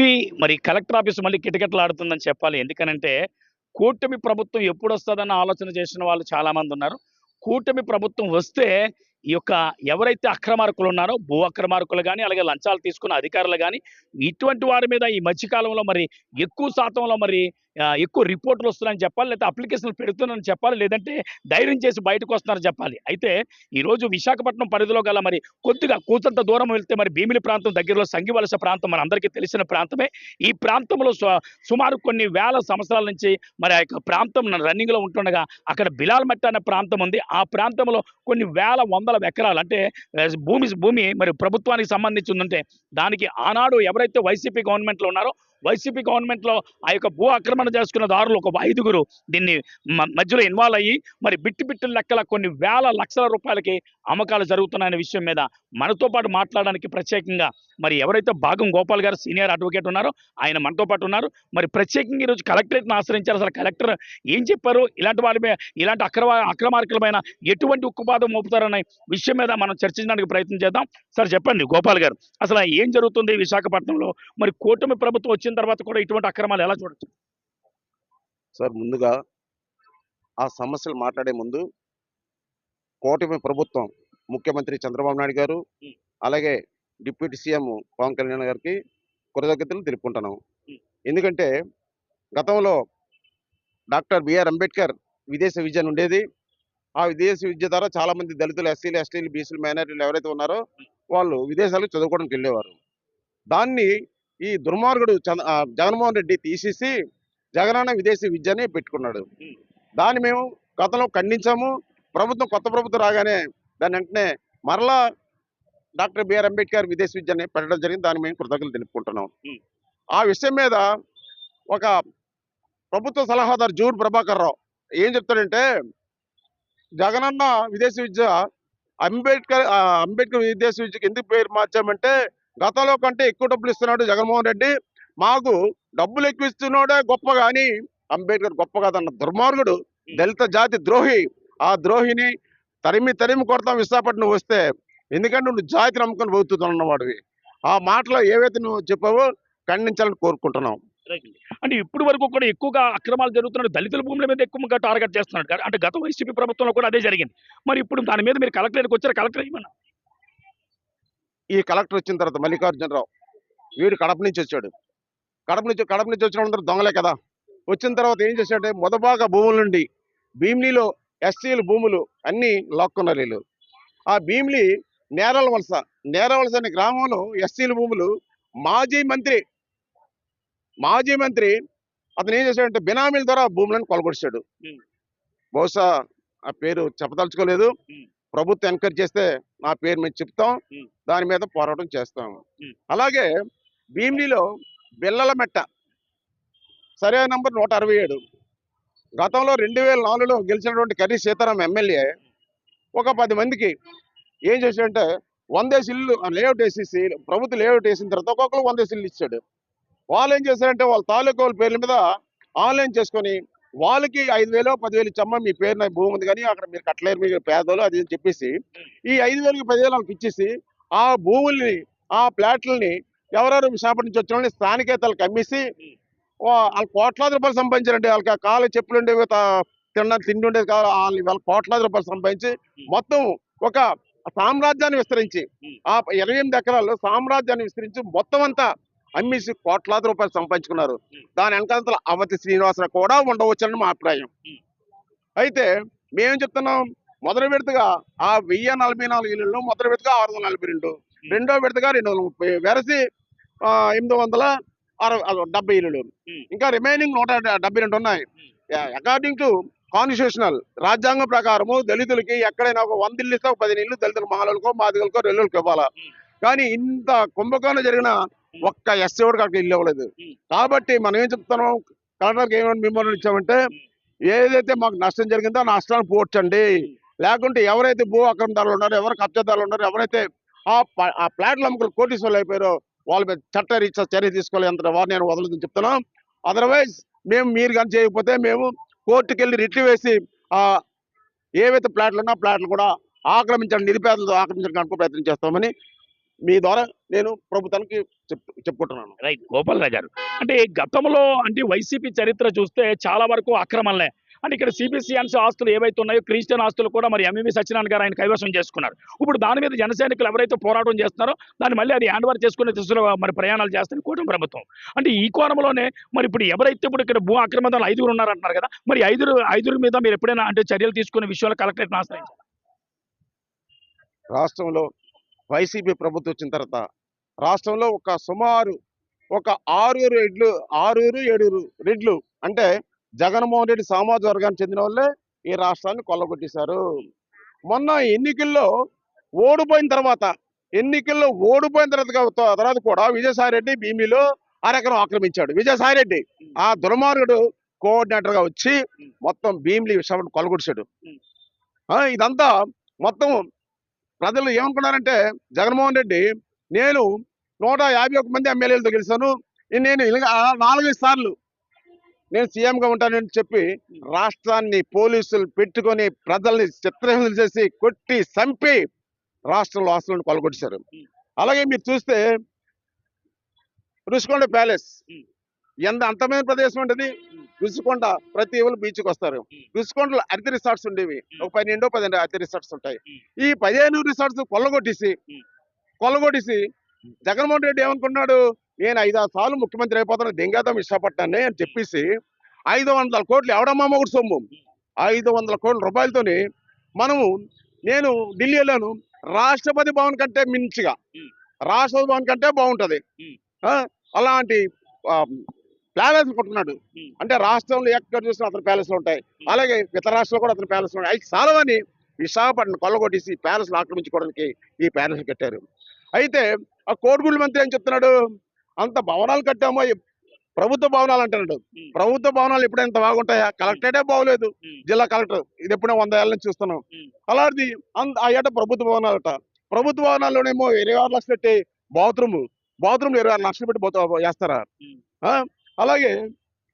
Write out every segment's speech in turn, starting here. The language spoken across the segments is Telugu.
మళ్ళీ మరి కలెక్టర్ ఆఫీస్ మళ్ళీ కిటకిటలాడుతుందని చెప్పాలి. ఎందుకనంటే కూటమి ప్రభుత్వం ఎప్పుడు వస్తుందన్న ఆలోచన చేసిన వాళ్ళు చాలా మంది ఉన్నారు. కూటమి ప్రభుత్వం వస్తే ఈ యొక్క ఎవరైతే అక్రమార్కులు ఉన్నారో భూ అక్రమార్కులు కానీ అలాగే లంచాలు తీసుకున్న అధికారులు కానీ ఇటువంటి వారి మీద ఈ మధ్యకాలంలో మరి ఎక్కువ శాతంలో మరి ఎక్కువ రిపోర్టులు వస్తున్నాయని చెప్పాలి లేకపోతే అప్లికేషన్లు పెడుతున్నారని చెప్పాలి లేదంటే ధైర్యం చేసి బయటకు వస్తున్నారని చెప్పాలి. అయితే ఈ రోజు విశాఖపట్నం పరిధిలో గల మరి కొద్దిగా కూతంత దూరం వెళ్తే మరి భీమిలి ప్రాంతం దగ్గరలో సంగివలస ప్రాంతం మన అందరికీ తెలిసిన ప్రాంతమే. ఈ ప్రాంతంలో సుమారు కొన్ని వేల సంవత్సరాల నుంచి మరి ఆ యొక్క ప్రాంతం రన్నింగ్లో ఉంటుండగా అక్కడ బిలాల్మట్ట అనే ప్రాంతం ఉంది. ఆ ప్రాంతంలో కొన్ని వేల వందల ఎకరాలు అంటే భూమి భూమి మరి ప్రభుత్వానికి సంబంధించి ఉందంటే దానికి ఆనాడు ఎవరైతే వైసీపీ గవర్నమెంట్లో ఉన్నారో వైసీపీ గవర్నమెంట్లో ఆ యొక్క భూ ఆక్రమణ చేసుకున్న దారులు ఒక ఐదుగురు దీన్ని మధ్యలో ఇన్వాల్వ్ అయ్యి మరి బిట్టు బిట్టు లెక్కల కొన్ని వేల లక్షల రూపాయలకి అమ్మకాలు జరుగుతున్నాయనే విషయం మీద మనతో పాటు మాట్లాడడానికి ప్రత్యేకంగా మరి ఎవరైతే భాగం గోపాల్ గారు సీనియర్ అడ్వకేట్ ఉన్నారో ఆయన మనతో పాటు ఉన్నారు. మరి ప్రత్యేకంగా ఈరోజు కలెక్టరేట్ను ఆశ్రయించారు అసలు కలెక్టర్. ఏం చెప్పారు? ఇలాంటి వారి మీద ఇలాంటి అక్రమ అక్రమార్కులమైన ఎటువంటి ఉక్కుపాదం మోపుతారనే విషయం మీద మనం చర్చించడానికి ప్రయత్నం చేద్దాం. సార్ చెప్పండి గోపాల్ గారు అసలు ఏం జరుగుతుంది విశాఖపట్నంలో? మరి కూటమి ప్రభుత్వం వచ్చిన తర్వాత కూడా ఇటువంటి అక్రమాలు ఎలా చూడొచ్చు? సార్ ముందుగా ఆ సమస్యలు మాట్లాడే ముందు కూటమి ప్రభుత్వం ముఖ్యమంత్రి చంద్రబాబు నాయుడు గారు. అలాగే డిప్యూటీ సీఎం పవన్ కళ్యాణ్ గారికి కృతజ్ఞతలు తెలుపుకుంటున్నాం. ఎందుకంటే గతంలో డాక్టర్ బిఆర్ అంబేద్కర్ విదేశ విద్య ఉండేది. ఆ విదేశ విద్య ద్వారా చాలా మంది దళితులు ఎస్సీలు ఎస్టీలు బీసీలు మైనారిటీలు ఎవరైతే ఉన్నారో వాళ్ళు విదేశాలకు చదువుకోవడానికి వెళ్ళేవారు. దాన్ని ఈ దుర్మార్గుడు జగన్మోహన్ రెడ్డి తీసేసి జగనన్న విదేశీ విద్యని పెట్టుకున్నాడు. దాన్ని మేము గతంలో ఖండించాము ప్రభుత్వం కొత్త ప్రభుత్వం రాగానే దాని వెంటనే మరలా డాక్టర్ బిఆర్ అంబేద్కర్ విదేశీ విద్యని పెట్టడం జరిగింది దాన్ని మేము కృతజ్ఞతలు తెలుపుకుంటున్నాం. ఆ విషయం మీద ఒక ప్రభుత్వ సలహాదారు జూర్ ప్రభాకర్ రావు ఏం చెప్తాడంటే జగనన్న విదేశీ విద్య అంబేద్కర్ అంబేద్కర్ విదేశీ విద్యకి ఎందుకు పేరు మార్చామంటే గతంలో కంటే ఎక్కువ డబ్బులు ఇస్తున్నాడు జగన్మోహన్ రెడ్డి. మాకు డబ్బులు ఎక్కువ ఇస్తున్నాడే గొప్ప కానీ అంబేద్కర్ గొప్ప కాదన్న దుర్మార్గుడు దళిత జాతి ద్రోహి. ఆ ద్రోహిని తరిమి తరిమి కొడతాం విశాఖపట్నం వస్తే ఎందుకంటే నువ్వు జాతి నమ్ముకొని పోతున్నావు వాడివి ఆ మాటలో ఏవైతే నువ్వు చెప్పావో ఖండించాలని కోరుకుంటున్నాం. అంటే ఇప్పుడు వరకు కూడా ఎక్కువగా అక్రమాలు జరుగుతున్నాడు దళితుల భూముల మీద ఎక్కువగా టార్గెట్ చేస్తున్నాడు. అంటే గత వైసీపీ ప్రభుత్వంలో కూడా అదే జరిగింది. మరి ఇప్పుడు దాని మీద మీరు కలెక్టర్కి వచ్చారు? కలెక్టర్ ఏమన్నా? ఈ కలెక్టర్ వచ్చిన తర్వాత మల్లికార్జునరావు వీడు కడప నుంచి వచ్చాడు. కడప నుంచి కడప నుంచి వచ్చిన వాళ్ళందరూ దొంగలే కదా. వచ్చిన తర్వాత ఏం చేశాడంటే మొదబాగా భూముల నుండి భీమిలిలో ఎస్సీల భూములు అన్నీ లాక్కున్నారు వీళ్ళు. ఆ భీమిలి నేరల వలస నేరల వలస అనే గ్రామంలో ఎస్సీల భూములు మాజీ మంత్రి మాజీ మంత్రి అతను ఏం చేశాడంటే బినామీల ద్వారా భూములను కొలగొడిచాడు. బహుశా ఆ పేరు చెప్పదలుచుకోలేదు. ప్రభుత్వం ఎంకరేజ్ చేస్తే నా పేరు మేము చెప్తాం. దాని మీద పోరాటం చేస్తాం ఉం. అలాగే భీమిలిలో బిల్లల మెట్ట సరైన నంబర్ నూట అరవై ఏడు గతంలో రెండు వేల నాలుగులో గెలిచినటువంటి కర్రీ సీతారాం ఎమ్మెల్యే ఒక పది మందికి ఏం చేశాడంటే వందేసి ఇల్లు లేఅవుట్ వేసేసి ప్రభుత్వం లేఅవుట్ వేసిన తర్వాత ఒక్కొక్కరు వందేసి ఇల్లు ఇచ్చాడు వాళ్ళు ఏం చేశారంటే వాళ్ళ తాలూకా వాళ్ళ పేర్ల మీద ఆన్లైన్ చేసుకొని వాళ్ళకి ఐదు వేలు పదివేలు ఇచ్చమ్మా మీ పేరు నా భూమి ఉంది కానీ అక్కడ మీరు కట్టలేరు మీరు పేదలు అది చెప్పేసి ఈ ఐదు వేలకి పదివేలు వాళ్ళకి ఇచ్చేసి ఆ భూముల్ని ఆ ప్లాట్లని ఎవరెవరు విశాఖపట్నం నుంచి వచ్చిన వాళ్ళని స్థానికేతలకు అమ్మేసి వాళ్ళు కోట్లాది రూపాయలు సంపాదించారండి వాళ్ళకి కాలు చెప్పులు ఉండేవి తా- తినడానికి తిండి ఉండేది కాదు వాళ్ళు వాళ్ళ కోట్లాది రూపాయలు సంపాదించి మొత్తం ఒక సామ్రాజ్యాన్ని విస్తరించి ఆ ఇరవై ఎనిమిది ఎకరాలు సామ్రాజ్యాన్ని విస్తరించి మొత్తం అంతా అమ్మేసి కోట్లాది రూపాయలు సంపాదించుకున్నారు. దాని వెనకాల అవతి శ్రీనివాసరావు కూడా ఉండవచ్చని మా అభిప్రాయం. అయితే మేమేం చెప్తున్నాం? మొదటి విడతగా ఆ వెయ్యి నలభై నాలుగు ఇళ్ళు మొదటి విడతగా ఆరు వందల నలభై రెండు రెండో విడతగా రెండు వందల ముప్పై వెరసి ఎనిమిది వందల అరవై డెబ్బై ఇళ్ళు. ఇంకా రిమైనింగ్ నూట డెబ్బై రెండు ఉన్నాయి. అకార్డింగ్ టు కాన్స్టిట్యూషనల్ రాజ్యాంగం ప్రకారము దళితులకి ఎక్కడైనా ఒక వంద ఇల్లు ఇస్తే ఒక పదిహేను ఇల్లు దళితుల మహాలకో మాదిగలకో రెల్లులకి ఇవ్వాలా. కానీ ఇంత కుంభకోణం జరిగిన ఒక్క ఎస్సీ కూడా అక్కడ ఇల్లు ఇవ్వలేదు. కాబట్టి మనం ఏం చెప్తున్నాం? కలెక్టర్కి ఏమైనా మిమ్మల్ని ఇచ్చామంటే ఏదైతే మాకు నష్టం జరిగిందో ఆ నష్టాన్ని పోడ్చండి లేకుంటే ఎవరైతే భూ అక్రమదారులు ఉన్నారో ఎవరు కబ్జాదారులు ఉన్నారో ఎవరైతే ఆ ప్లాట్ల అమ్ముకులు కోటీశ్వర్లు అయిపోయారో వాళ్ళ మీద చట్ట రీత్యా చర్య తీసుకోవాలి అంత వారు నేను వదలదని చెప్తున్నాం. అదర్వైజ్ మేము మీరు కానీ చేయకపోతే మేము కోర్టుకి వెళ్ళి రిట్లు వేసి ఆ ఏవైతే ప్లాట్లు ఉన్నా ప్లాట్లు కూడా ఆక్రమించండి నిరుపేదలతో ఆక్రమించడానికి ప్రయత్నం చేస్తామని మీ ద్వారా నేను ప్రభుత్వానికి చెప్ చెప్పుకుంటున్నాను. రైట్. గోపాల్ రావు గారు. అంటే గతంలో అంటే వైసీపీ చరిత్ర చూస్తే చాలా వరకు అక్రమాలే అంటే ఇక్కడ సిబిసిఎన్స్ ఆస్తులు ఏవైతే ఉన్నాయో క్రిస్టియన్ ఆస్తులు కూడా మరి ఎంఎంవి సత్యనారాయణ గారు ఆయన కైవసం చేసుకున్నారు. ఇప్పుడు దాని మీద జన సైనికులు ఎవరైతే పోరాటం చేస్తున్నారో దాన్ని మళ్ళీ అది హ్యాండ్ ఓవర్ చేసుకునే దిశలో మరి ప్రయాణాలు చేస్తుంది కూటమి ప్రభుత్వం. అంటే ఈ కోణంలోనే మరి ఇప్పుడు ఎవరైతే ఇప్పుడు ఇక్కడ భూ ఆక్రమణలు ఐదుగురు ఉన్నారంటున్నారు కదా మరి ఐదుగురు ఐదుగురు మీద మీరు ఎప్పుడైనా అంటే చర్యలు తీసుకునే విషయంలో కలెక్టరేట్ ఆశ్రయించారు? రాష్ట్రంలో వైసీపీ ప్రభుత్వం వచ్చిన తర్వాత రాష్ట్రంలో ఒక సుమారు ఒక ఆరుగురు రెడ్లు ఆరుగురు ఏడుగురు రెడ్లు అంటే జగన్మోహన్ రెడ్డి సామాజిక వర్గానికి చెందిన వాళ్ళే ఈ రాష్ట్రాన్ని కొల్లగొట్టేశారు. మొన్న ఎన్నికల్లో ఓడిపోయిన తర్వాత ఎన్నికల్లో ఓడిపోయిన తర్వాత తర్వాత కూడా విజయసాయి రెడ్డి భీమిలో అరెకరం ఆక్రమించాడు. విజయసాయి రెడ్డి ఆ దుర్మార్గుడు కోఆర్డినేటర్గా వచ్చి మొత్తం భీమిలి విషయం కొలగొడిచాడు ఇదంతా మొత్తం ప్రజలు ఏమనుకున్నారంటే జగన్మోహన్ రెడ్డి నేను నూట యాభై ఒక్క మంది ఎమ్మెల్యేలతో గెలిచాను. నేను నాలుగైదు సార్లు నేను సీఎంగా ఉంటానని చెప్పి రాష్ట్రాన్ని పోలీసులు పెట్టుకొని ప్రజల్ని చిత్రహింసలు చేసి కొట్టి చంపి రాష్ట్రంలో ఆస్తులను కొలగొట్టారు అలాగే మీరు చూస్తే రుషికొండ ప్యాలెస్. ఎంత అంతమైన ప్రదేశం ఉంటుంది? రుషికొండ ప్రతి ఒళ్ళు బీచ్కి వస్తారు రుషికొండలో అతిథి రిసార్ట్స్ ఉండేవి. ఒక పన్నెండో పదిహేను అతిథి రిసార్ట్స్ ఉంటాయి. ఈ పదిహేను రిసార్ట్స్ కొల్లగొట్టేసి. కొల్లగొట్టేసి జగన్మోహన్ రెడ్డి ఏమనుకున్నాడు? నేను ఐదారు సార్లు ముఖ్యమంత్రి అయిపోతాను దెంగేద్దాం విశాఖపట్నాన్ని అని చెప్పేసి ఐదు వందల కోట్లు ఎవడమ్మా మొగుడు సొమ్ము? ఐదు వందల కోట్ల రూపాయలతోని మనము నేను ఢిల్లీ వెళ్ళాను. రాష్ట్రపతి భవన్ కంటే మించిగా. రాష్ట్రపతి భవన్ కంటే బాగుంటది. అలాంటి ప్యాలెస్ కొట్టుకున్నాడు. అంటే రాష్ట్రంలో ఎక్కడ చూసినా అతని ప్యాలెస్లు ఉంటాయి. అలాగే ఇతర రాష్ట్రాల్లో కూడా అతని ప్యాలెస్లు ఉంటాయి. అవి చాలావని విశాఖపట్నం కొల్లగొట్టేసి ప్యాలెస్లు ఆక్రమించుకోవడానికి ఈ ప్యాలెస్ కట్టారు. అయితే ఆ కోడిగుళ్ళ మంత్రి ఏం చెప్తున్నాడు? అంత భవనాలు కట్టామో ప్రభుత్వ భవనాలు అంటున్నాడు. ప్రభుత్వ భవనాలు ఎప్పుడు ఎంత బాగుంటాయా? కలెక్టరేటే బాగోలేదు. జిల్లా కలెక్టర్ ఇది ఎప్పుడో వంద ఏళ్ళ నుంచి చూస్తున్నాం. అలాంటిది అంత ఆ ఏట ప్రభుత్వ భవనాలట. ప్రభుత్వ భవనాల్లోనేమో ఇరవై ఆరు లక్షలు పెట్టి బాత్రూమ్ బాత్రూమ్ ఇరవై ఆరు లక్షలు పెట్టి వేస్తారా? అలాగే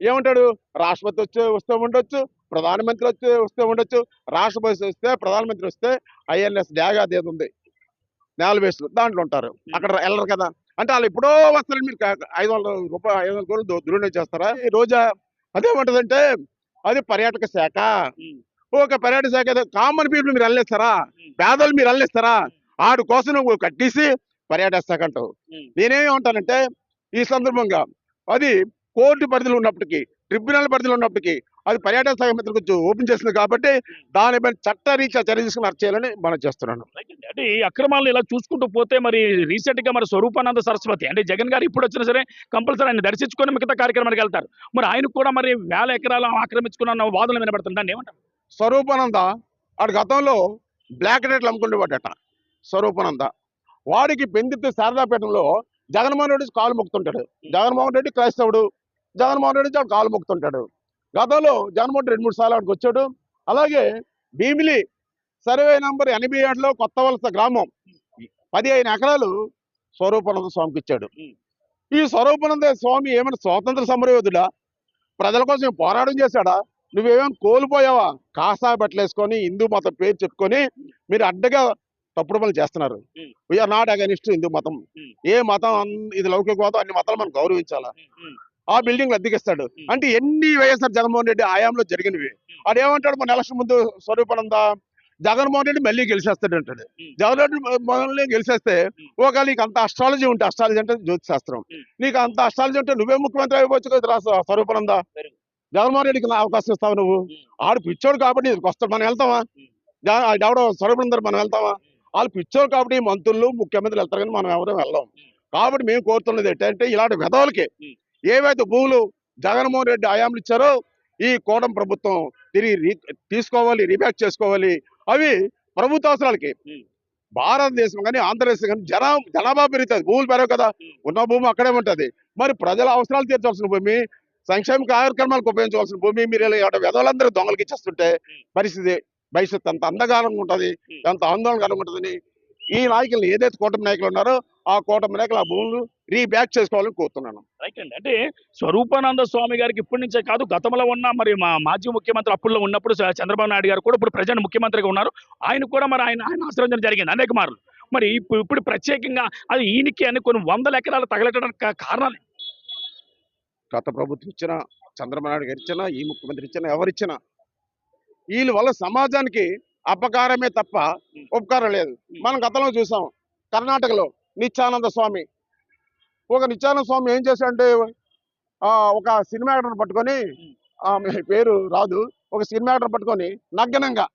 ఏమంటాడు? రాష్ట్రపతి వచ్చే వస్తే ఉండొచ్చు ప్రధానమంత్రి వచ్చే వస్తే ఉండొచ్చు రాష్ట్రపతి వస్తే ప్రధానమంత్రి వస్తే ఐఎన్ఎస్ డ్యాగ్ అది ఏది ఉంది? నేల వేసులు దాంట్లో ఉంటారు. అక్కడ వెళ్ళరు కదా. అంటే వాళ్ళు ఎప్పుడో వస్తారు మీరు ఐదు వందల రూపాయలు ఐదు వందల కోట్లు దురుణం చేస్తారా? ఈ రోజా అదేమంటదంటే అది పర్యాటక శాఖ. ఒక పర్యాటక శాఖ కామన్ పీపుల్ మీరు అల్లేస్తారా ఉమ్. పేదలు మీరు అల్లేస్తారా ఆడు కోసం నువ్వు కట్టేసి పర్యాటక శాఖ అంటావు. నేనేమి ఉంటానంటే ఈ సందర్భంగా అది కోర్టు పరిధిలో ఉన్నప్పటికీ ట్రిబ్యునల్ పరిధిలో ఉన్నప్పటికీ అది పర్యాటక శాఖ మంత్రి కొంచెం ఓపెన్ చేసింది కాబట్టి దానిపై చట్టరీత్యా చర్య తీసుకుని అరెస్ట్ చేయాలని మనం చేస్తున్నాను. అంటే ఈ అక్రమాలను ఇలా చూసుకుంటూ పోతే మరి రీసెంట్గా మరి స్వరూపానంద సరస్వతి అంటే జగన్ గారు ఇప్పుడు వచ్చినా సరే కంపల్సరీ ఆయన దర్శించుకొని మిగతా కార్యక్రమానికి వెళ్తారు. మరి ఆయనకు కూడా మరి వేల ఎకరాలు ఆక్రమించుకున్న వాదనలు వినబడుతుంది దాన్ని ఏమంటారు? స్వరూపానంద ఆడు గతంలో బ్లాక్ రేట్లు అమ్ముకుంటేవాడట స్వరూపానంద. వాడికి పెందితే శారదాపేటలో జగన్మోహన్ రెడ్డి కాలు మొక్కుతుంటాడు. జగన్మోహన్ రెడ్డి క్రైస్తవుడు. జగన్మోహన్ రెడ్డి వాడు కాలు మొక్కుతుంటాడు. గతంలో జగన్మోహన్ రెండు మూడు సార్లు ఆడికి వచ్చాడు. అలాగే భీమిలి సర్వే నంబర్ ఎనభై ఏడులో కొత్త వలస గ్రామం పదిహేను ఎకరాలు స్వరూపానంద స్వామికి ఇచ్చాడు. ఈ స్వరూపానంద స్వామి ఏమైనా స్వాతంత్ర సమరయోధుడా? ప్రజల కోసం పోరాటం చేశాడా? నువ్వేమైనా కోల్పోయావా? కాసా బట్టలేసుకొని హిందూ మతం పేరు చెప్పుకొని మీరు అడ్డగా తప్పుడు పనులు చేస్తున్నారు. వీఆర్ నాట్ అగనిస్ట్ హిందూ మతం. ఏ మతం ఇది లౌకికవాదం అన్ని మతాలు మనం గౌరవించాలా? ఆ బిల్డింగ్ అద్దెకిస్తాడు. అంటే ఎన్ని వైఎస్ఆర్ జగన్మోహన్ రెడ్డి ఆయాంలో జరిగినవి. అదేమంటాడు మన ఎలక్షన్ ముందు స్వరూపానంద జగన్మోహన్ రెడ్డి మళ్ళీ గెలిచేస్తాడు అంటాడు. జగన్ రెడ్డి గెలిచేస్తే. ఒకవేళ నీకు అంత అస్ట్రాలజీ ఉంటే అస్ట్రాలజీ అంటే శాస్త్రం. నీకు అంత అస్ట్రాలజీ ఉంటే నువ్వే ముఖ్యమంత్రి అయిపోవచ్చు కదా స్వరూపానంద జగన్మోహన్ రెడ్డికి నా అవకాశం ఇస్తావు నువ్వు? ఆడు పిచ్చోడు కాబట్టి వస్తాడు. మనం ఆడు ఎవడో స్వరూపానంద మనం వెళ్తామా? వాళ్ళు పిచ్చోడు కాబట్టి మంత్రులు ముఖ్యమంత్రులు వెళ్తారు కానీ మనం ఎవరు వెళ్ళాం. కాబట్టి మేము కోరుతున్నది ఏంటంటే ఇలాంటి విధవులకి. ఏవైతే భూములు జగన్మోహన్ రెడ్డి హయాంలు ఇచ్చారో ఈ కూటమి ప్రభుత్వం తిరిగి రీ- తీసుకోవాలి రీబ్యాక్ చేసుకోవాలి. అవి ప్రభుత్వ అవసరాలకి. భారతదేశం కానీ ఆంధ్రదేశం కానీ జనా జనాభా పెరుగుతుంది. భూములు పెరగవు కదా. ఉన్న భూమి అక్కడే ఉంటది. మరి ప్రజల అవసరాలు తీర్చాల్సిన భూమి సంక్షేమ కార్యక్రమాలకు ఉపయోగించవలసిన భూమి మీరు విధవులందరూ దొంగలకి ఇచ్చేస్తుంటే పరిస్థితి భవిష్యత్తు అంత అంధకారంగా ఉంటుంది. ఎంత ఆందోళనకరంగా ఉంటుందని ఈ నాయకులు ఏదైతే కూటమి నాయకులు ఉన్నారో ఆ కూటమి నాయకులు ఆ భూములు రీబ్యాక్ చేసుకోవాలని కోరుతున్నాను. రైట్ అండి. అంటే స్వరూపానంద స్వామి గారికి ఇప్పటి నుంచే కాదు గతంలో ఉన్న మరి మా మాజీ ముఖ్యమంత్రి అప్పుల్లో ఉన్నప్పుడు చంద్రబాబు నాయుడు గారు కూడా ఇప్పుడు ప్రజెంట్ ముఖ్యమంత్రిగా ఉన్నారు. ఆయన కూడా మరి ఆయన ఆయన ఆశ్రయించడం జరిగింది అనేక మార్లు. మరి ఇప్పుడు ఇప్పుడు ప్రత్యేకంగా అది ఈయనకి అని కొన్ని వందల ఎకరాలు తగలటడానికి కా- కారణాలు? గత ప్రభుత్వం ఇచ్చిన చంద్రబాబు నాయుడు గారు ఇచ్చినా ఈ ముఖ్యమంత్రి ఇచ్చినా ఎవరిచ్చినా? వీళ్ళ వల్ల సమాజానికి అపకారమే తప్ప ఉపకారం లేదు. మనం గతంలో చూసాం కర్ణాటకలో నిత్యానంద స్వామి. ఒక నిత్యానంద స్వామి ఏం చేశాడంటే ఆ, ఒక సినిమా యాక్టర్ పట్టుకొని ఆమె పేరు రాదు ఒక సినిమా యాక్టర్ పట్టుకొని నగ్నంగా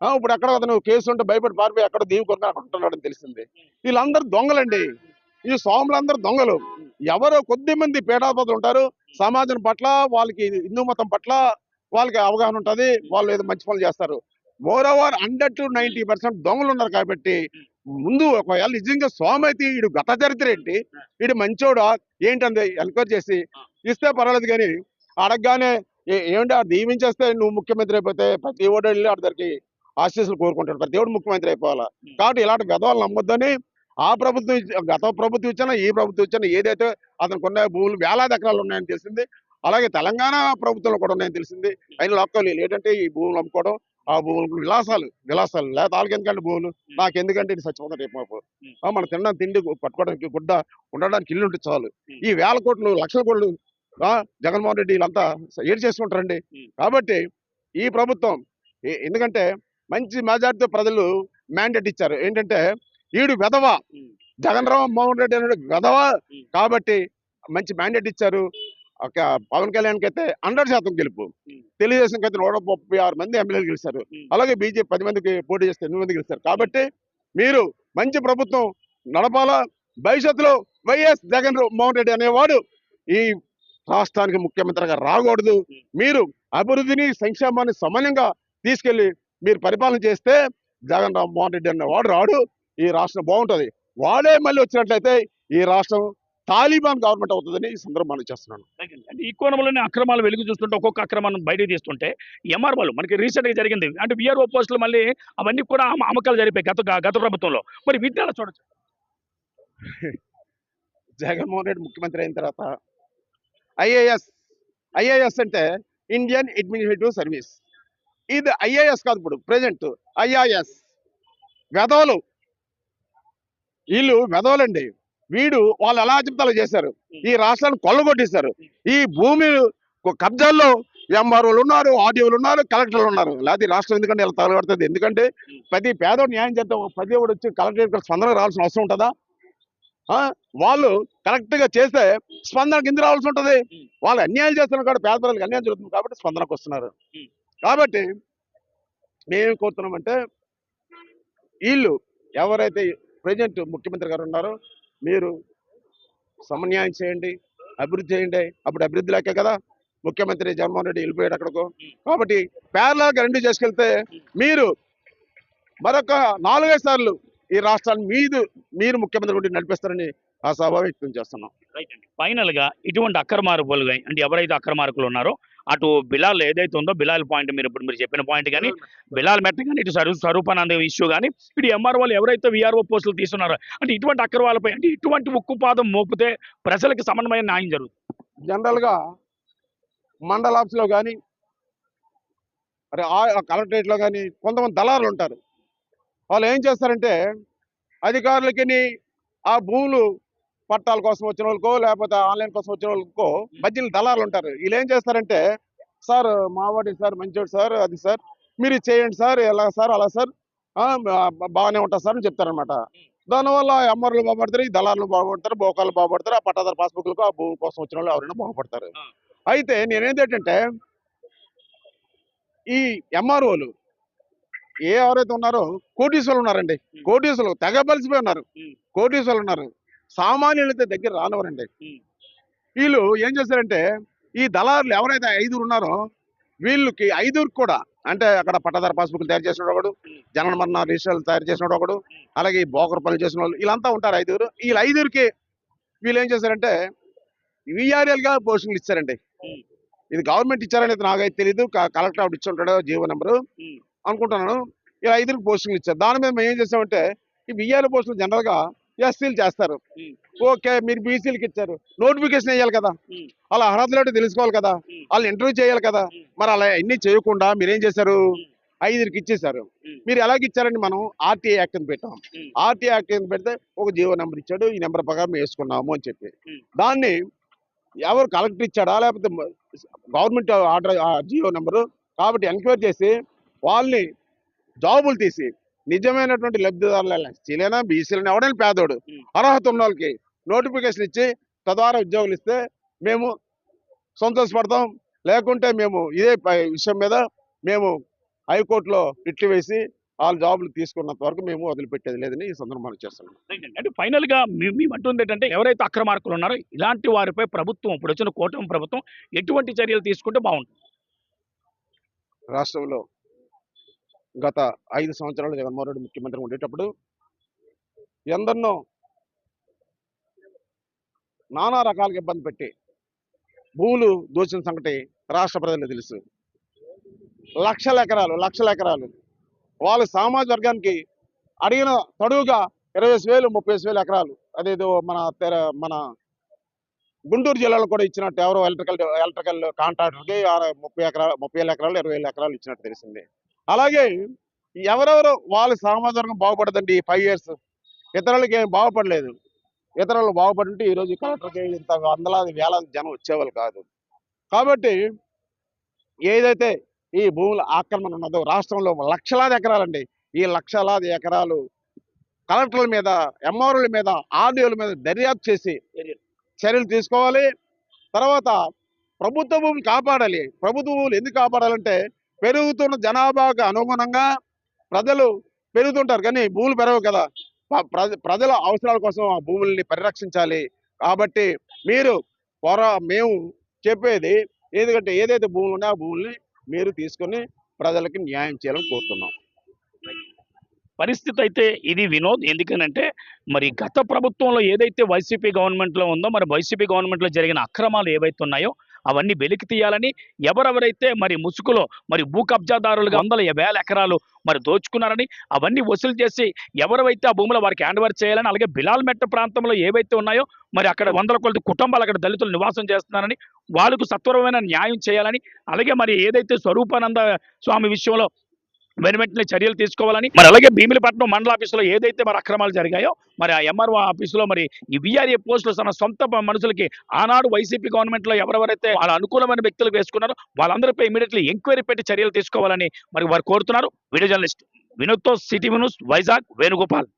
ఆ, ఇప్పుడు ఎక్కడ అతను కేసు ఉంటే భయపడి పారిపోయి ఎక్కడ దీవి కొరకు అక్కడ ఉంటున్నాడని తెలిసింది. వీళ్ళందరూ దొంగలండి. ఈ స్వాములందరూ దొంగలు. ఎవరో కొద్ది మంది పీఠాధిపతులు ఉంటారు. సమాజం పట్ల వాళ్ళకి హిందూ మతం పట్ల వాళ్ళకి అవగాహన ఉంటుంది. వాళ్ళు ఏదో మంచి పనులు చేస్తారు. Moreover hundred to ninety percent దొంగలు ఉన్నారు కాబట్టి ముందు ఒకవేళ నిజంగా స్వామి అయితే వీడు గత చరిత్ర ఏంటి? వీడు మంచోడా? ఏంటంది? ఎంక్వైరీ చేసి ఇస్తే పర్వాలేదు కానీ అడగగానే ఏమిటి ఆ దీవించేస్తే నువ్వు ముఖ్యమంత్రి అయిపోతే ప్రతి ఓడు వెళ్ళి దగ్గరికి ఆశీస్సులు కోరుకుంటాడు. ప్రతి ఒడు ముఖ్యమంత్రి అయిపోవాలా? కాబట్టి ఇలాంటి గదవాళ్ళు నమ్మొద్దని ఆ ప్రభుత్వం గత ప్రభుత్వం ఇచ్చినా ఈ ప్రభుత్వం ఇచ్చినా ఏదైతే అతనికి ఉన్న భూములు వేలాది ఎకరాలు ఉన్నాయని తెలిసింది అలాగే తెలంగాణ ప్రభుత్వంలో కూడా ఉన్నాయని తెలిసింది. అయిన లోకల్ ఏంటంటే ఈ భూములు అమ్ముకోవడం ఆ భూములు విలాసాలు విలాసాలు లేదా వాళ్ళకి ఎందుకంటే భూములు నాకు ఎందుకంటే ఇది చచ్చిపోతాను రేపు ఆ, మన తినడానికి తిండి పట్టుకోవడానికి గుడ్డ ఉండడానికి ఇల్లు ఉంటే చాలు. ఈ వేల కోట్లు లక్షల కోట్లు జగన్మోహన్ రెడ్డి వీళ్ళంతా ఏడు చేసుకుంటారండి? కాబట్టి ఈ ప్రభుత్వం ఎందుకంటే మంచి మెజార్టీతో ప్రజలు మ్యాండేట్ ఇచ్చారు. ఏంటంటే ఈడు వెధవ. జగన్ రావు మోహన్ రెడ్డి అనే వెధవ కాబట్టి మంచి మ్యాండేట్ ఇచ్చారు. పవన్ కళ్యాణ్కి అయితే హండ్రెడ్ శాతం గెలుపు. తెలుగుదేశంకి అయితే నూట ముప్పై ఆరు మంది ఎమ్మెల్యేలు గెలిచారు. అలాగే బీజేపీ పది మందికి పోటీ చేస్తే ఎనిమిది మంది గెలిచారు. కాబట్టి మీరు మంచి ప్రభుత్వం నడపాలా? భవిష్యత్తులో వైఎస్ జగన్ మోహన్ రెడ్డి అనేవాడు ఈ రాష్ట్రానికి ముఖ్యమంత్రిగా రాకూడదు. మీరు అభివృద్ధిని సంక్షేమాన్ని సమన్యంగా తీసుకెళ్ళి మీరు పరిపాలన చేస్తే జగన్ రామ్ మోహన్ రెడ్డి అనేవాడు రాడు. ఈ రాష్ట్రం బాగుంటది. వాడే మళ్ళీ వచ్చినట్లయితే ఈ రాష్ట్రం తాలిబాన్ గవర్నమెంట్ అవుతుందని ఈ సందర్భాన్ని చేస్తున్నాను. అంటే ఈ కోణంలోనే అక్రమాలు వెలుగు చూస్తుంటే ఒక్కొక్క అక్రమాన్ని బయటకు తీస్తుంటే ఎంఆర్ఓలు మనకి రీసెంట్గా జరిగింది. అంటే విఆర్ఓ పోస్టులు మళ్ళీ అవన్నీ కూడా అమ్మ- అమ్మకాలు జరిపాయి గత గత ప్రభుత్వంలో. మరి వీటిని ఎలా చూడొచ్చు. జగన్మోహన్ రెడ్డి ముఖ్యమంత్రి అయిన తర్వాత ఐఏఎస్ ఐఏఎస్ అంటే ఇండియన్ అడ్మినిస్ట్రేటివ్ సర్వీస్ ఇది ఐఏఎస్ కాదు ఇప్పుడు ప్రెజెంట్ ఐఆర్ఎస్ వెధవలు. వీళ్ళు వెధవలండి. వీడు వాళ్ళు ఎలా చెప్తాలో చేశారు. ఈ రాష్ట్రాన్ని కొల్లగొట్టేశారు. ఈ భూమి కబ్జాల్లో ఎంఆర్ఓలు ఉన్నారు ఆర్డీఓలు ఉన్నారు కలెక్టర్లు ఉన్నారు. లేకపోతే రాష్ట్రం ఎందుకంటే ఇలా తగలబడుతుంది ఎందుకంటే ప్రతి పేదోడు న్యాయం చేద్దాం ప్రతి ఒక్కడు వచ్చి కలెక్టర్ స్పందన రావాల్సిన అవసరం ఉంటుందా? వాళ్ళు కరెక్ట్గా చేస్తే స్పందనకు ఎందుకు రావాల్సి ఉంటుంది? వాళ్ళు అన్యాయం చేస్తున్నారు కాబట్టి పేద ప్రజలకు అన్యాయం జరుగుతుంది కాబట్టి స్పందనకు వస్తున్నారు. కాబట్టి మేమేం కోరుతున్నామంటే వీళ్ళు ఎవరైతే ప్రజెంట్ ముఖ్యమంత్రి గారు ఉన్నారో మీరు సమన్యాయం చేయండి అభివృద్ధి చేయండి. అప్పుడు అభివృద్ధి లేకే కదా? ముఖ్యమంత్రి జగన్మోహన్ రెడ్డి వెళ్ళిపోయాడు అక్కడికో. కాబట్టి పేర్లాగా రెండు చేసుకెళ్తే మీరు మరొక నాలుగైదు సార్లు ఈ రాష్ట్రాన్ని మీదు మీరు ముఖ్యమంత్రి ఉండి నడిపిస్తారని ఆ సభ వ్యక్తం చేస్తున్నాం. ఫైనల్గా ఇటువంటి అక్రమార్కులు అంటే ఎవరైతే అక్రమార్కులు ఉన్నారో అటు బిలాల్ ఏదైతే ఉందో బిలాల్ పాయింట్ మీరు ఇప్పుడు మీరు చెప్పిన పాయింట్ కానీ బిలాల్ మెట్ట. కానీ ఇటు స్వరూ స్వరూపానంద ఇష్యూ కానీ ఇటు ఎంఆర్ఓలు ఎవరైతే విఆర్ఓ పోస్టులు తీస్తున్నారో అంటే ఇటువంటి అక్రమాలపై అంటే ఇటువంటి ఉక్కుపాదం మోపితే ప్రజలకు సమన్వయం న్యాయం జరుగుతుంది. జనరల్గా మండల ఆఫీస్లో కానీ మరి ఆ కలెక్టరేట్లో కానీ కొంతమంది దళారులు ఉంటారు. వాళ్ళు ఏం చేస్తారంటే అధికారులకి ఆ భూములు పట్టాల కోసం వచ్చిన వాళ్ళకో లేకపోతే ఆన్లైన్ కోసం వచ్చిన వాళ్ళకో మధ్యలో దళారులు ఉంటారు. వీళ్ళు ఏం చేస్తారంటే సార్ మావాడి సార్ మంచోడు సార్ అది సార్ మీరు చేయండి సార్ ఎలా సార్ అలా సార్ బాగానే ఉంటుంది సార్ అని చెప్తారనమాట దానివల్ల ఎమ్మర్లు బాగుపడతారు ఈ దళారులు బాగుపడతారు బోకాలు బాగుపడతారు ఆ పట్టాదారు పాస్బుక్లకు ఆ భూమి కోసం వచ్చిన వాళ్ళు ఎవరైనా బాగుపడతారు. అయితే నేనేంటంటే ఈ ఎంఆర్ఓలు ఏ ఎవరైతే ఉన్నారో కోటీశ్వరులు ఉన్నారండి. కోటీశ్వరులు తెగ బలిసిపోయి ఉన్నారు. కోటీశ్వరులు ఉన్నారు సామాన్యులైతే దగ్గర రానివ్వరండి. వీళ్ళు ఏం చేస్తారంటే ఈ దళారులు ఎవరైతే ఐదుగురు ఉన్నారో వీళ్ళకి ఐదుగురికి కూడా అంటే అక్కడ పట్టదార పాస్బుక్ తయారు చేసిన ఒకడు. జనన మరణ రిజిస్టర్లు తయారు చేసిన ఒకడు అలాగే ఈ బోకర్ పనులు చేసిన వాళ్ళు వీళ్ళంతా ఉంటారు ఐదుగురు వీళ్ళ ఐదుగురికి వీళ్ళు ఏం చేశారంటే విఆర్ఎల్గా పోస్టింగ్లు ఇచ్చారండి. ఇది గవర్నమెంట్ ఇచ్చారనేది నాకైతే తెలియదు కలెక్టర్ ఆవిడ ఇచ్చి ఉంటాడో జీవో నెంబరు. అనుకుంటున్నాను ఇలా ఐదుగురికి పోస్టింగ్లు ఇచ్చారు దాని మీద మేము ఏం చేసామంటే ఈ విఆర్ఏ పోస్టులు జనరల్గా ఎస్సీలు చేస్తారు. ఓకే మీరు బీసీలకు ఇచ్చారు నోటిఫికేషన్ వేయాలి కదా. అలా అర్హతలు ఏంటో తెలుసుకోవాలి కదా. వాళ్ళు ఇంటర్వ్యూ చేయాలి కదా. మరి అలా అన్ని చేయకుండా మీరేం చేశారు. ఐదుకి ఇచ్చేశారు ఉమ్. మీరు ఎలాగ ఇచ్చారండి మనం ఆర్టీఐ యాక్ట్ అని పెట్టాం. ఆర్టీఐ యాక్ట్ అని పెడితే ఒక జీవో నెంబర్ ఇచ్చాడు ఈ నెంబర్ ప్రకారం వేసుకున్నాము అని చెప్పి. దాన్ని ఎవరు కలెక్టర్ ఇచ్చాడా లేకపోతే గవర్నమెంట్ ఆర్డర్ జియో నెంబరు కాబట్టి ఎంక్వైరీ చేసి వాళ్ళని జాబులు తీసి నిజమైనటువంటి లబ్ధిదారుల ఎస్సీలైనా బీసీలైనా ఎవడైనా పేదోడు. అర్హత ఉన్న వాళ్ళకి నోటిఫికేషన్ ఇచ్చి తద్వారా ఉద్యోగులు ఇస్తే మేము సంతోషపడతాం లేకుంటే మేము ఇదే విషయం మీద మేము హైకోర్టులో రిట్లు వేసి వాళ్ళ జాబులు తీసుకున్నంత వరకు మేము వదిలిపెట్టేది లేదని ఈ సందర్భంగా చేస్తున్నాం. అంటే ఫైనల్గా మేము అంటుంది ఏంటంటే ఎవరైతే అక్రమార్కులు ఉన్నారో ఇలాంటి వారిపై ప్రభుత్వం ఇప్పుడు వచ్చిన కూటమి ప్రభుత్వం ఎటువంటి చర్యలు తీసుకుంటే బాగుంటుంది రాష్ట్రంలో గత ఐదు సంవత్సరాలు జగన్మోహన్ రెడ్డి ముఖ్యమంత్రి ఉండేటప్పుడు ఎందరినో నానా రకాలుగా ఇబ్బంది పెట్టి భూములు దోచిన సంగతి రాష్ట్ర ప్రజలకు తెలుసు. లక్షల ఎకరాలు లక్షల ఎకరాలు. వాళ్ళ సామాజిక వర్గానికి అడిగిన తడువుగా ఇరవై వేలు ముప్పై వేలు ఎకరాలు. అదేదో మన తెర- మన గుంటూరు జిల్లాలో కూడా ఇచ్చినట్టు ఎవరో ఎలక్ట్రికల్ ఎలక్ట్రికల్ కాంట్రాక్టర్కి ఆరు- ముప్పై ఎకరాలు ముప్పై ఎకరాలు ఇరవై ఎకరాలు ఇచ్చినట్టు తెలిసింది. అలాగే ఎవరెవరు వాళ్ళ సామాజిక వర్గం బాగుపడదండి ఈ ఫైవ్ ఇయర్స్ ఇతరులకి ఏం బాగుపడలేదు. ఇతరులు బాగుపడుంటే ఈరోజు కలెక్టర్కి ఇంత వందలాది వేలాది జనం వచ్చేవాళ్ళు కాదు. కాబట్టి ఏదైతే ఈ భూముల ఆక్రమణ ఉన్నదో రాష్ట్రంలో లక్షలాది ఎకరాలండి. ఈ లక్షలాది ఎకరాలు కలెక్టర్ల మీద ఎంఆర్ఓల మీద ఆర్డీఓల మీద దర్యాప్తు చేసి చర్యలు తీసుకోవాలి. తర్వాత ప్రభుత్వ భూమిని కాపాడాలి. ప్రభుత్వ భూములు ఎందుకు కాపాడాలంటే పెరుగుతున్న జనాభాకు అనుగుణంగా ప్రజలు పెరుగుతుంటారు. కానీ భూములు పెరగవు కదా. ప్రజల అవసరాల కోసం ఆ భూముల్ని పరిరక్షించాలి. కాబట్టి మీరు పొర మేము చెప్పేది ఎందుకంటే ఏదైతే భూములు ఉన్నాయో ఆ భూముల్ని మీరు తీసుకొని ప్రజలకి న్యాయం చేయాలని కోరుతున్నాం. పరిస్థితి అయితే ఇది వినోద్. ఎందుకనంటే మరి గత ప్రభుత్వంలో ఏదైతే వైసీపీ గవర్నమెంట్లో ఉందో మరి వైసీపీ గవర్నమెంట్లో జరిగిన అక్రమాలు ఏవైతే ఉన్నాయో అవన్నీ వెలికి తీయాలని ఎవరెవరైతే మరి ముసుగులో మరి భూ కబ్జాదారులుగా వందల వేల ఎకరాలు మరి దోచుకున్నారని అవన్నీ వసూలు చేసి ఎవరైతే ఆ భూములు వారికి హ్యాండ్ ఓవర్ చేయాలని అలాగే బిలాల్ మెట్ట ప్రాంతంలో ఏవైతే ఉన్నాయో మరి అక్కడ వందల కొలది కుటుంబాలు అక్కడ దళితులు నివాసం చేస్తున్నారని వాళ్ళకు సత్వరమైన న్యాయం చేయాలని అలాగే మరి ఏదైతే స్వరూపానంద స్వామి విషయంలో వెను వెంటనే చర్యలు తీసుకోవాలని మరి అలాగే భీమిలిపట్నం మండల ఆఫీసులో ఏదైతే మరి అక్రమాలు జరిగాయో మరి ఆ ఎంఆర్ఓ ఆఫీసులో మరి ఈ విఆర్ఏ పోస్టులు తన సొంత మనుషులకి ఆనాడు వైసీపీ గవర్నమెంట్లో ఎవరెవరైతే వాళ్ళ అనుకూలమైన వ్యక్తులు వేసుకున్నారో వాళ్ళందరిపై ఇమీడియట్లీ ఎంక్వైరీ పెట్టి చర్యలు తీసుకోవాలని మరి వారు కోరుతున్నారు. వీడియో జర్నలిస్ట్ వినోద్తో సిటీ న్యూస్ వైజాగ్ వేణుగోపాల్.